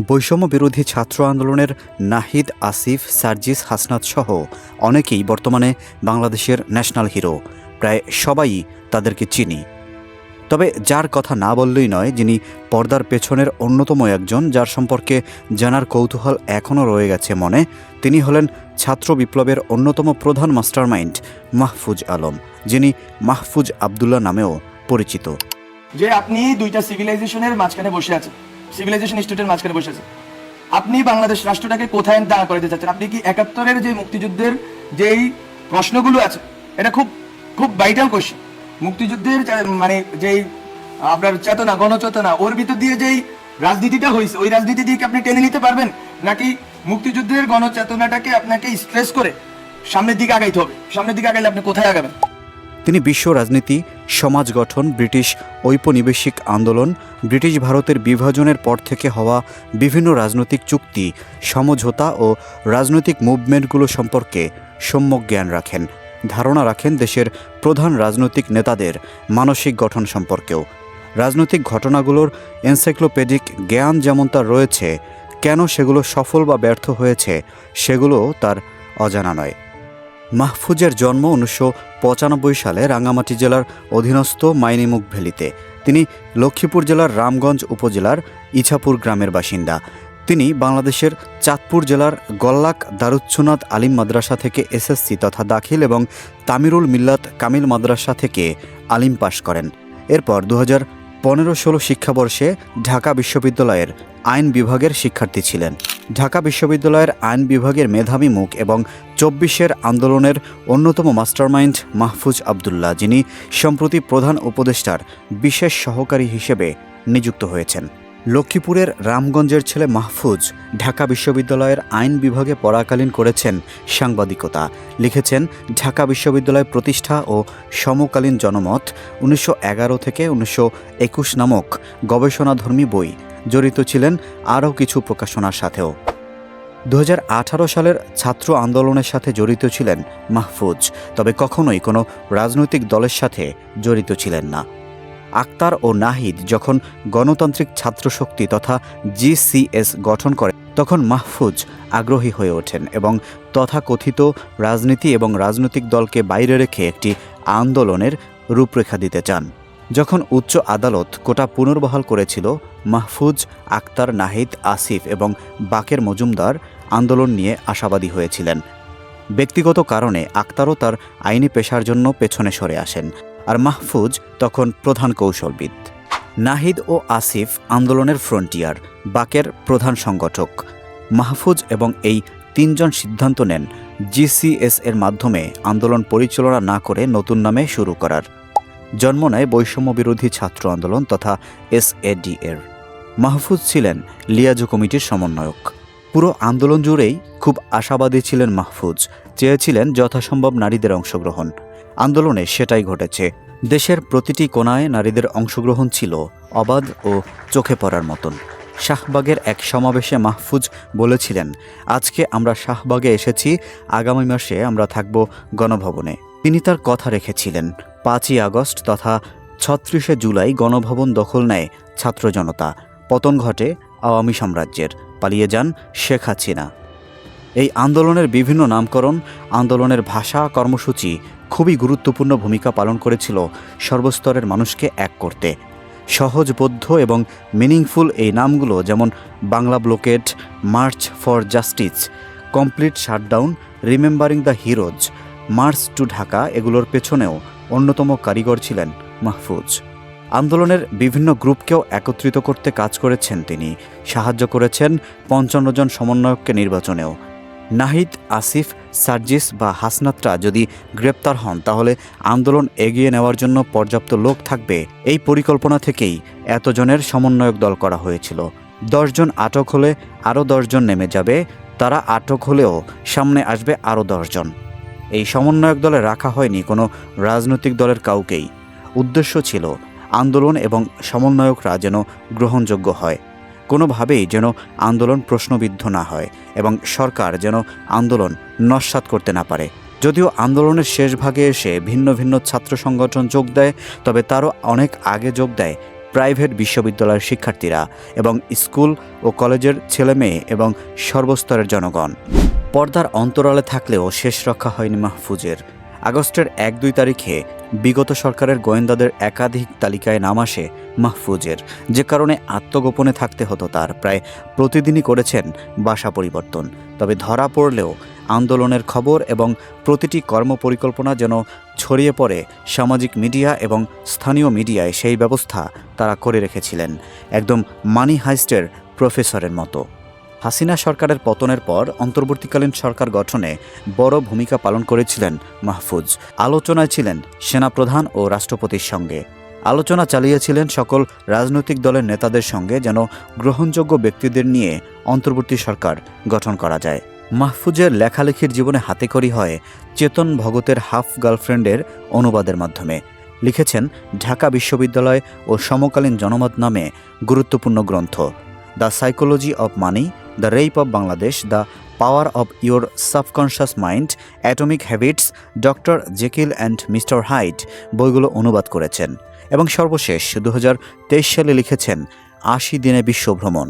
বৈষম্য বিরোধী ছাত্র আন্দোলনের নাহিদ আসিফ, সার্জিস হাসনাত সহ অনেকেই বর্তমানে বাংলাদেশের ন্যাশনাল হিরো। প্রায় সবাই তাদেরকে চিনি। তবে যার কথা না বললেই নয়, যিনি পর্দার পেছনের অন্যতম একজন, যার সম্পর্কে জানার কৌতূহল এখনও রয়ে গেছে মনে, তিনি হলেন ছাত্র বিপ্লবের অন্যতম প্রধান মাস্টারমাইন্ড মাহফুজ আলম, যিনি মাহফুজ আবদুল্লাহ নামেও পরিচিত। যে আপনি দুইটা সিভিলাইজেশনের মাঝখানে বসে আছেন। সিভিলাইজেশন স্টেটের মাঝখানে বসে আছেন আপনি বাংলাদেশ রাষ্ট্রটাকে কোথায় দাঁড়া করে দিতে চাচ্ছেন? আপনি কি একাত্তরের যে মুক্তিযুদ্ধের যেই প্রশ্নগুলো আছে, এটা খুব খুব ভাইটাল কোশ্চেন মুক্তিযুদ্ধের মানে যেই আপনার চেতনা, গণচেতনা, ওর ভিতর দিয়ে যেই রাজনীতিটা হয়েছে ওই রাজনীতি দিয়ে আপনি টেনে নিতে পারবেন? নাকি মুক্তিযুদ্ধের গণচেতনাটাকে আপনাকে স্ট্রেস করে সামনের দিকে আগাইতে হবে? সামনের দিকে আগাইলে আপনি কোথায় আগাবেন? তিনি বিশ্ব রাজনীতি, সমাজ গঠন, ব্রিটিশ ঔপনিবেশিক আন্দোলন, ব্রিটিশ ভারতের বিভাজনের পর থেকে হওয়া বিভিন্ন রাজনৈতিক চুক্তি, সমঝোতা ও রাজনৈতিক মুভমেন্টগুলো সম্পর্কে সম্যক জ্ঞান রাখেন। ধারণা রাখেন দেশের প্রধান রাজনৈতিক নেতাদের মানসিক গঠন সম্পর্কেও। রাজনৈতিক ঘটনাগুলোর এনসাইক্লোপেডিক জ্ঞান যেমন তার রয়েছে, কেন সেগুলো সফল বা ব্যর্থ হয়েছে সেগুলো তার অজানা নয়। মাহফুজের জন্ম উনিশশো পঁচানব্বই সালে রাঙ্গামাটি জেলার অধীনস্থ মাইনিমুখ ভ্যালিতে। তিনি লক্ষ্মীপুর জেলার রামগঞ্জ উপজেলার ইছাপুর গ্রামের বাসিন্দা। তিনি বাংলাদেশের চাঁদপুর জেলার গল্লাক দারুচ্ছুনাথ আলিম মাদ্রাসা থেকে এসএসসি তথা দাখিল এবং তামিরুল মিল্লাত কামিল মাদ্রাসা থেকে আলিম পাশ করেন। এরপর দু হাজার পনেরো ষোলো শিক্ষাবর্ষে ঢাকা বিশ্ববিদ্যালয়ের আইন বিভাগের শিক্ষার্থী ছিলেন। ঢাকা বিশ্ববিদ্যালয়ের আইন বিভাগের মেধাবী মুখ এবং চব্বিশের আন্দোলনের অন্যতম মাস্টারমাইন্ড মাহফুজ আবদুল্লাহ, যিনি সম্প্রতি প্রধান উপদেষ্টার বিশেষ সহকারী হিসেবে নিযুক্ত হয়েছেন। লক্ষ্মীপুরের রামগঞ্জের ছেলে মাহফুজ ঢাকা বিশ্ববিদ্যালয়ের আইন বিভাগে পড়াকালীন করেছেন সাংবাদিকতা। লিখেছেন, ঢাকা বিশ্ববিদ্যালয় প্রতিষ্ঠা ও সমকালীন জনমত উনিশশো এগারো থেকে উনিশশো একুশ নামক গবেষণাধর্মী বই। জড়িত ছিলেন আরও কিছু প্রকাশনার সাথেও। দু হাজার আঠারো সালের ছাত্র আন্দোলনের সাথে জড়িত ছিলেন মাহফুজ, তবে কখনোই কোনো রাজনৈতিক দলের সাথে জড়িত ছিলেন না। আক্তার ও নাহিদ যখন গণতান্ত্রিক ছাত্র শক্তি তথা জিসিএস গঠন করে, তখন মাহফুজ আগ্রহী হয়ে ওঠেন এবং তথাকথিত রাজনীতি এবং রাজনৈতিক দলকে বাইরে রেখে একটি আন্দোলনের রূপরেখা দিতে চান। যখন উচ্চ আদালত কোটা পুনর্বহাল করেছিল, মাহফুজ, আক্তার, নাহিদ, আসিফ এবং বাকের মজুমদার আন্দোলন নিয়ে আশাবাদী হয়েছিলেন। ব্যক্তিগত কারণে আক্তারও তার আইনি পেশার জন্য পেছনে সরে আসেন। আর মাহফুজ তখন প্রধান কৌশলবিদ। নাহিদ ও আসিফ আন্দোলনের ফ্রন্টিয়ার, বাকের প্রধান সংগঠক। মাহফুজ এবং এই তিনজন সিদ্ধান্ত নেন জিসিএস এর মাধ্যমে আন্দোলন পরিচালনা না করে নতুন নামে শুরু করার। জন্ম নেয় বৈষম্য বিরোধী ছাত্র আন্দোলন তথা এস এসএডি এর। মাহফুজ ছিলেন লিয়াজু কমিটির সমন্বয়ক। পুরো আন্দোলন জুড়েই খুব আশাবাদী ছিলেন মাহফুজ, চেয়েছিলেন যথাসম্ভব নারীদের অংশগ্রহণ। আন্দোলনে সেটাই ঘটেছে। দেশের প্রতিটি কোনায় নারীদের অংশগ্রহণ ছিল অবাধ ও চোখে পড়ার মতন। শাহবাগের এক সমাবেশে মাহফুজ বলেছিলেন, আজকে আমরা শাহবাগে এসেছি, আগামী মাসে আমরা থাকব গণভবনে। তিনি তার কথা রেখেছিলেন, পাঁচই আগস্ট তথা ছত্রিশে জুলাই গণভবন দখল নেয় ছাত্র জনতা। পতন ঘটে আওয়ামী সাম্রাজ্যের। পালিয়ে যান শেখ হাসিনা। এই আন্দোলনের বিভিন্ন নামকরণ, আন্দোলনের ভাষা, কর্মসূচি খুবই গুরুত্বপূর্ণ ভূমিকা পালন করেছিল সর্বস্তরের মানুষকে এক করতে। সহজবোধ্য এবং মিনিংফুল এই নামগুলো যেমন Bangla blockade, march for justice, complete shutdown, remembering the heroes, march to Dhaka এগুলোর পেছনেও অন্যতম কারিগর ছিলেন মাহফুজ। আন্দোলনের বিভিন্ন গ্রুপকেও একত্রিত করতে কাজ করেছেন তিনি। সাহায্য করেছেন পঞ্চান্ন জন সমন্বয়ককে নির্বাচনেও। নাহিদ, আসিফ, সার্জিস বা হাসনাতরা যদি গ্রেপ্তার হন, তাহলে আন্দোলন এগিয়ে নেওয়ার জন্য পর্যাপ্ত লোক থাকবে। এই পরিকল্পনা থেকেই এতজনের সমন্বয়ক দল করা হয়েছিল। দশজন আটক হলে আরও দশজন নেমে যাবে। তারা আটক হলেও সামনে আসবে আরও দশজন এই সমন্বয়ক দলে রাখা হয়নি কোনো রাজনৈতিক দলের কাউকেই। উদ্দেশ্য ছিল আন্দোলন এবং সমন্বয়করা যেন গ্রহণযোগ্য হয়, কোনোভাবেই যেন আন্দোলন প্রশ্নবিদ্ধ না হয় এবং সরকার যেন আন্দোলন নস্বাত করতে না পারে। যদিও আন্দোলনের শেষ ভাগে এসে ভিন্ন ভিন্ন ছাত্র সংগঠন যোগ দেয়, তবে তারও অনেক আগে যোগ দেয় প্রাইভেট বিশ্ববিদ্যালয়ের শিক্ষার্থীরা এবং স্কুল ও কলেজের ছেলেমেয়ে এবং সর্বস্তরের জনগণ। পর্দার অন্তরালে থাকলেও শেষ রক্ষা হয়নি মাহফুজের। আগস্টের এক দুই তারিখে বিগত সরকারের গোয়েন্দাদের একাধিক তালিকায় নাম আসে মাহফুজের, যে কারণে আত্মগোপনে থাকতে হতো তার। প্রায় প্রতিদিনই করেছেন বাসা পরিবর্তন। তবে ধরা পড়লেও আন্দোলনের খবর এবং প্রতিটি কর্মপরিকল্পনা যেন ছড়িয়ে পড়ে সামাজিক মিডিয়া এবং স্থানীয় মিডিয়ায় সেই ব্যবস্থা তারা করে রেখেছিলেন, একদম মানি হাইস্টের প্রফেসরের মতো। হাসিনা সরকারের পতনের পর অন্তর্বর্তীকালীন সরকার গঠনে বড় ভূমিকা পালন করেছিলেন মাহফুজ। আলোচনায় ছিলেন সেনাপ্রধান ও রাষ্ট্রপতির সঙ্গে। আলোচনা চালিয়েছিলেন সকল রাজনৈতিক দলের নেতাদের সঙ্গে যেন গ্রহণযোগ্য ব্যক্তিদের নিয়ে অন্তর্বর্তী সরকার গঠন করা যায়। মাহফুজের লেখালেখির জীবনে হাতেখড়ি হয় চেতন ভগতের হাফ গার্লফ্রেন্ডের অনুবাদের মাধ্যমে। লিখেছেন, ঢাকা বিশ্ববিদ্যালয় ও সমকালীন জনমত নামে গুরুত্বপূর্ণ গ্রন্থ। The psychology of money, the rape of Bangladesh, the power of your subconscious mind, atomic habits, doctor Jekyll and mister Hyde বইগুলো অনুবাদ করেছেন এবং সর্বশেষ দু হাজার তেইশ সালে লিখেছেন আশি দিনে বিশ্ব ভ্রমণ।